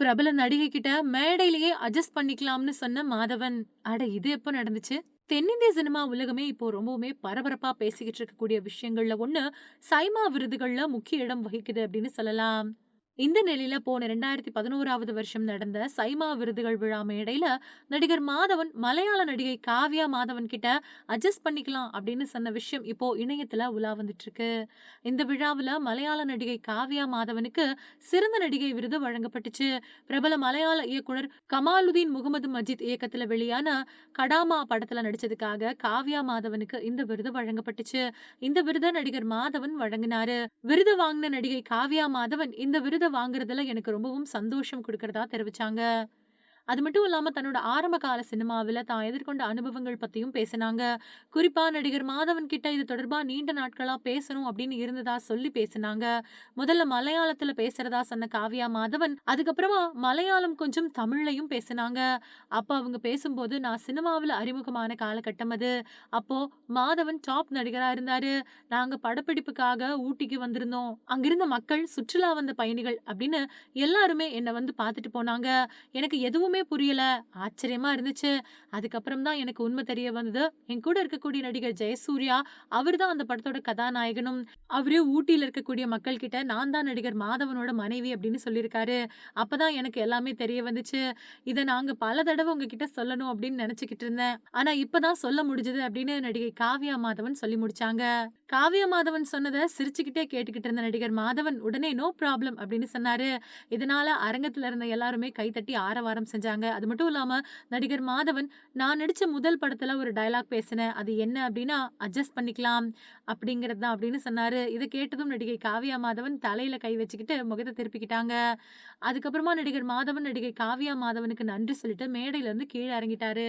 பிரபல நடிகை கிட்ட மேடையிலேயே அட்ஜஸ்ட் பண்ணிக்கலாம்னு சொன்ன மாதவன். அட இது எப்ப நடந்துச்சு? தென்னிந்திய சினிமா உலகமே இப்போ ரொம்பவுமே பரபரப்பா பேசிக்கிட்டு இருக்கக்கூடிய விஷயங்கள்ல ஒண்ணு, சைமா விருதுகள்ல முக்கிய இடம் வகிக்குது அப்படின்னு சொல்லலாம். இந்த நிலையில போன 2011வது வருஷம் நடந்த சைமா விருதுகள் விழா மேடையில நடிகர் மாதவன் மலையாள நடிகை காவ்யா மாதவன் கிட்ட அட்ஜஸ்ட் பண்ணிக்கலாம் அப்படின்னு சொன்ன விஷயம் இப்போ இணையத்துல உலா வந்துட்டு இருக்கு. இந்த விழாவில் மலையாள நடிகை காவ்யா மாதவனுக்கு சிறந்த நடிகை விருது வழங்கப்பட்டுச்சு. பிரபல மலையாள இயக்குனர் கமாலுதீன் முகமது மஜித் இயக்கத்துல வெளியான கடாமா படத்துல நடிச்சதுக்காக காவ்யா மாதவனுக்கு இந்த விருது வழங்கப்பட்டுச்சு. இந்த விருதை நடிகர் மாதவன் வழங்கினாரு. விருது வாங்கின நடிகை காவ்யா மாதவன் இந்த விருத வாங்குறதுல எனக்கு ரொம்பவும் சந்தோஷம் கொடுக்கறதா தெரிவிச்சாங்க. அது மட்டும் இல்லாம தன்னோட ஆரம்ப கால சினிமாவுல தான் எதிர்கொண்ட அனுபவங்கள் பத்தியும் பேசினாங்க. குறிப்பா நடிகர் மாதவன் கிட்ட இது தொடர்பா நீண்ட நாட்களா பேசணும் அப்படின்னு இருந்ததா சொல்லி பேசினாங்க. முதல்ல மலையாளத்துல பேசுறதா சொன்ன காவ்யா மாதவன், அதுக்கப்புறமா மலையாளம் கொஞ்சம் தமிழ்லயும் பேசினாங்க. அப்போ அவங்க பேசும்போது நான் சினிமாவுல அறிமுகமான காலகட்டம் அது. அப்போ மாதவன் டாப் நடிகரா இருந்தாரு. நாங்க படப்பிடிப்புக்காக ஊட்டிக்கு வந்திருந்தோம். அங்கிருந்த மக்கள், சுற்றுலா வந்த பயணிகள் அப்படின்னு எல்லாருமே என்னை வந்து பார்த்துட்டு போனாங்க. எனக்கு எதுவுமே ஒண்ணுமே புரியல. ஆச்சரியமா இருந்துச்சு. அதுக்கப்புறம் தான் எனக்கு உண்மை தெரிய வந்தது. என் கூட இருக்கக்கூடிய நடிகர் ஜெயசூர்யா, அவர் தான் அந்த படத்தோட கதாநாயகனும். அவரு ஊட்டியில இருக்கக்கூடிய மக்கள் கிட்ட நான் தான் நடிகர் மாதவனோட மனைவி அப்படின்னு சொல்லியிருக்காரு. அப்பதான் எனக்கு எல்லாமே தெரிய வந்துச்சு. இதை நாங்க பல தடவை உங்ககிட்ட சொல்லணும் அப்படின்னு நினைச்சுக்கிட்டு இருந்தேன். ஆனா இப்பதான் சொல்ல முடிஞ்சது அப்படின்னு நடிகை காவ்யா மாதவன் சொல்லி முடிச்சாங்க. காவ்யா மாதவன் சொன்னதை சிரிச்சுக்கிட்டே கேட்டுக்கிட்டு இருந்த நடிகர் மாதவன் உடனே நோ ப்ராப்ளம் அப்படின்னு சொன்னாரு. இதனால அரங்கத்துல இருந்த எல்லாருமே கைத்தட்டி ஆரவாரம் செஞ்சாங்க. செஞ்சாங்க அது மட்டும் இல்லாமல் நடிகர் மாதவன் நான் நடித்த முதல் படத்தில் ஒரு டைலாக் பேசினேன். அது என்ன அப்படின்னா அட்ஜஸ்ட் பண்ணிக்கலாம் அப்படிங்கிறது தான் அப்படின்னு சொன்னார் இதை கேட்டதும் நடிகை காவ்யா மாதவன் தலையில் கை வச்சுக்கிட்டு முகத்தை திருப்பிக்கிட்டாங்க. அதுக்கப்புறமா நடிகர் மாதவன் நடிகை காவ்யா மாதவனுக்கு நன்றி சொல்லிட்டு மேடையிலேருந்து கீழே இறங்கிட்டாரு.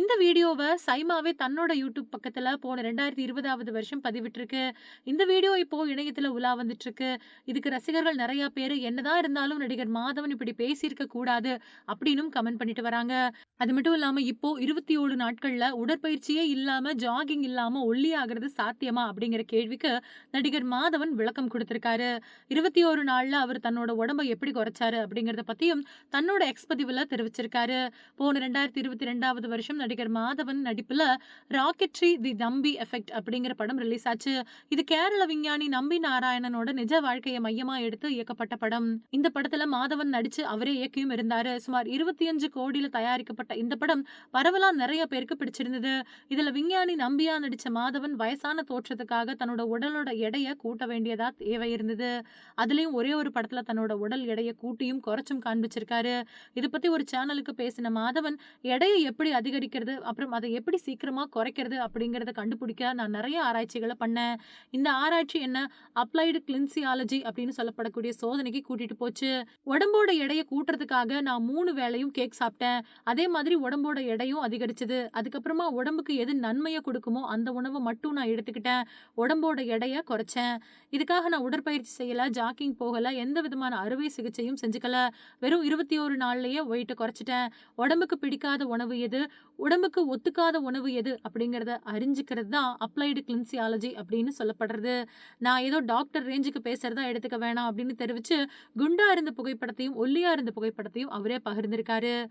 இந்த வீடியோவை சைமாவே தன்னோட யூடியூப் பக்கத்தில் போன 2020வது வருஷம் பதிவிட்டிருக்கு. இந்த வீடியோ இப்போ இணையத்தில் உலா வந்துட்டுருக்கு இதுக்கு ரசிகர்கள் நெறைய பேர் என்னதான் இருந்தாலும் நடிகர் மாதவன் இப்படி பேசியிருக்க கூடாது அப்படின்னும் கமெண்ட் பண்ணிட்டு வராங்க. அது மட்டும் இல்லாம இப்போ 27 நாட்கள்ல உடற்பயிற்சியே இல்லாம, ஜாகிங் இல்லாம ஒல்லியாகிறது சாத்தியமா அப்படிங்கிற கேள்விக்கு நடிகர் மாதவன் விளக்கம் கொடுத்திருக்காரு இருபத்தி ஒரு நாள்ல அவர் தன்னோட உடம்ப எப்படி குறைச்சாரு அப்படிங்கறத பத்தியும் தன்னோட எக்ஸ் பதிவுல தெரிவிச்சிருக்காரு. போன 2022வது வருஷம் நடிகர் மாதவன் நடிப்புல ராக்கெட்ரி தி தம்பி எஃபெக்ட் அப்படிங்கிற படம் ரிலீஸ் ஆச்சு. இது கேரள விஞ்ஞானி நம்பி நாராயணனோட நிஜ வாழ்க்கையை மையமா எடுத்து இயக்கப்பட்ட படம். இந்த படத்துல மாதவன் நடிச்சு அவரே இயக்கியும் இருந்தாரு. சுமார் இருபத்தி 25 கோடியில தயாரிக்கப்பட்ட இந்த படம் பரவலா நிறைய பேருக்கு பிடிச்சிருந்தது. இதுல விஞ்ஞானி நம்பியா நடிச்ச மாதவன் வயசான தோற்றத்துக்காக தன்னோட உடலோட எடைய கூட்ட வேண்டியதா தேவை இருந்தது. அதுலயும் ஒரே ஒரு படத்துல தன்னோட உடல் எடையை கூட்டியும் குறைச்சும் காண்பிச்சிருக்காரு. இதை பத்தி ஒரு சேனலுக்கு பேசின மாதவன், எடையை எப்படி அதிகரிக்கிறது, அப்புறம் அதை எப்படி சீக்கிரமா குறைக்கிறது அப்படிங்கிறத கண்டுபிடிக்க நான் நிறைய ஆராய்ச்சிகளை பண்ணேன். இந்த ஆராய்ச்சி என்ன அப்ளைடு கிளின்சியாலஜி அப்படின்னு சொல்லப்படக்கூடிய சோதனைக்கு கூட்டிட்டு போச்சு. உடம்போட எடையை கூட்டுறதுக்காக நான் மூணு வேளையும் கேக் சாப்பிட்டேன். அதே மாதிரி உடம்போட எடையும் அதிகரிச்சது. அதுக்கப்புறமா உடம்புக்கு எது நன்மையை கொடுக்குமோ அந்த உணவை மட்டும் நான் எடுத்துக்கிட்டேன். உடம்போட எடையை குறைச்சேன். இதுக்காக நான் உடற்பயிற்சி செய்யலை ஜாக்கிங் போகலை எந்த விதமான அறுவை சிகிச்சையும் செஞ்சுக்கல. வெறும் 21 நாள்லயே ஒயிட்டு குறைச்சிட்டேன் உடம்புக்கு பிடிக்காத உணவு எது, உடம்புக்கு ஒத்துக்காத உணவு எது அப்படிங்கிறத அறிஞ்சிக்கிறது தான் அப்ளைடு கிளின்சியாலஜி அப்படின்னு சொல்லப்படுறது. நான் ஏதோ டாக்டர் ரேஞ்சுக்கு பேசுறதா எடுத்துக்க வேணாம் அப்படின்னு தெரிவிச்சு, குண்டா இருந்த புகைப்படத்தையும், ஒல்லியா இருந்த புகைப்படத்தையும் அவரே பகிர்ந்திருக்காரு. далее